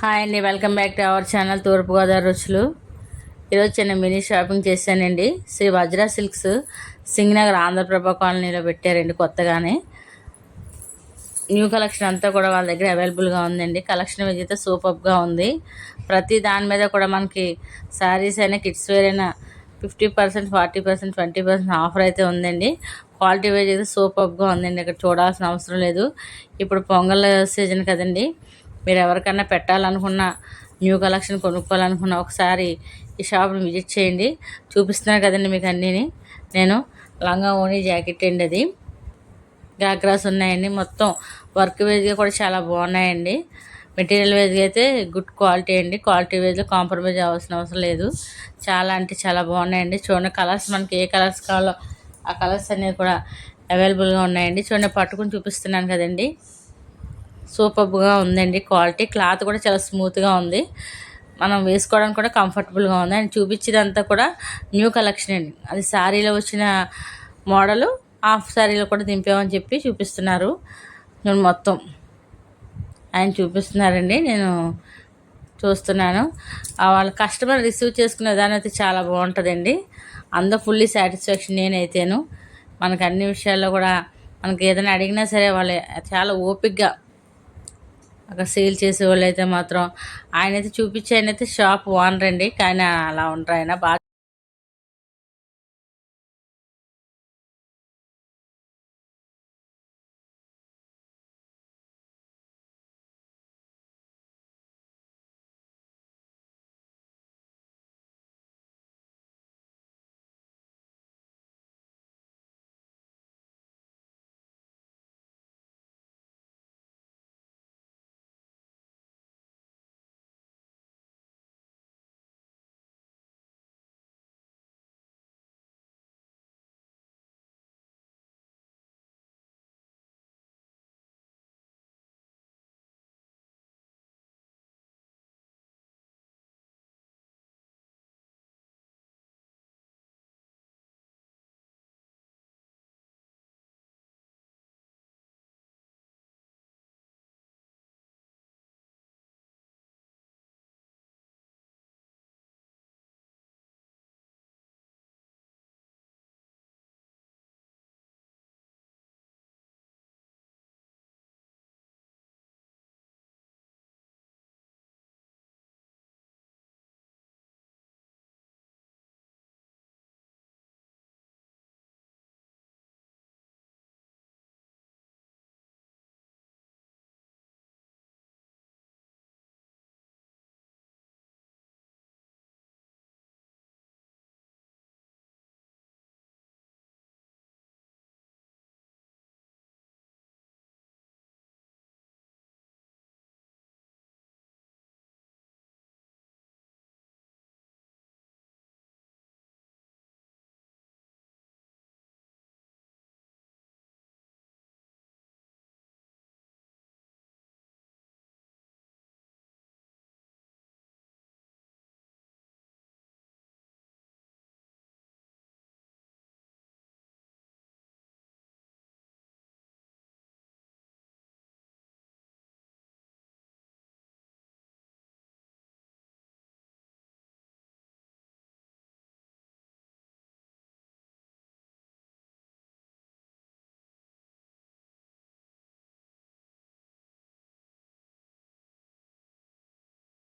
Hi అండి welcome back to our channel Thoorpu Godavari రుచులు. ఈరోజు చిన్న మినీ షాపింగ్ చేశానండి. శ్రీ వజ్రా సిల్క్స్ సింగనగర్ ఆంధ్రప్రభ కాలనీలో పెట్టారండి కొత్తగానే. న్యూ కలెక్షన్ అంతా కూడా వాళ్ళ దగ్గర అవైలబుల్గా ఉందండి. కలెక్షన్ అయితే సూపర్గా ఉంది. ప్రతి దాని మీద కూడా మనకి శారీస్ అయినా కిడ్స్ వేర్ అయినా fifty percent forty percent twenty percent offer అయితే ఉందండి. క్వాలిటీ వైజ్ అయితే సూపర్గా ఉందండి. ఇక్కడ చూడాల్సిన అవసరం లేదు. ఇప్పుడు పొంగల్ సీజన్ కదండి. మీరు ఎవరికన్నా పెట్టాలనుకున్న న్యూ కలెక్షన్ కొనుక్కోవాలనుకున్న ఒకసారి ఈ షాప్ని విజిట్ చేయండి. చూపిస్తున్నాను కదండి మీకు అన్నీని. నేను లంగా ఓని జాకెట్ అండి అది. గాగ్రాస్ ఉన్నాయండి. మొత్తం వర్క్ వేజ్గా కూడా చాలా బాగున్నాయండి. మెటీరియల్ వేజ్గా అయితే గుడ్ క్వాలిటీ అండి. క్వాలిటీ వేజ్లో కాంప్రమైజ్ అవ్వాల్సిన అవసరం లేదు. చాలా అంటే చాలా బాగున్నాయండి. చూడండి కలర్స్ మనకి ఏ కలర్స్ కావాలో ఆ కలర్స్ అనేవి కూడా అవైలబుల్గా ఉన్నాయండి. చూడండి పట్టుకుని చూపిస్తున్నాను కదండి. సూపర్గా ఉందండి. క్వాలిటీ క్లాత్ కూడా చాలా స్మూత్గా ఉంది. మనం వేసుకోవడానికి కూడా కంఫర్టబుల్గా ఉంది. అండ్ చూపించేదంతా కూడా న్యూ కలెక్షన్ అండి. అది శారీలో వచ్చిన మోడలు హాఫ్ శారీలో కూడా దింపామని చెప్పి చూపిస్తున్నారు. నేను మొత్తం ఆయన చూపిస్తున్నారండి. నేను చూస్తున్నాను. వాళ్ళ కస్టమర్ రిసీవ్ చేసుకునే విధానం అయితే చాలా బాగుంటుందండి. అందరూ ఫుల్లీ సాటిస్ఫాక్షన్ నేనైతేను. మనకు అన్ని విషయాల్లో కూడా మనకి ఏదైనా అడిగినా సరే వాళ్ళు చాలా ఓపిక్గా అక్కడ సేల్ చేసే వాళ్ళు అయితే మాత్రం ఆయన అయితే చూపించి ఆయన అయితే షాప్ ఓనర్ అండి కానీ అలా ఉంటారు ఆయన బాగా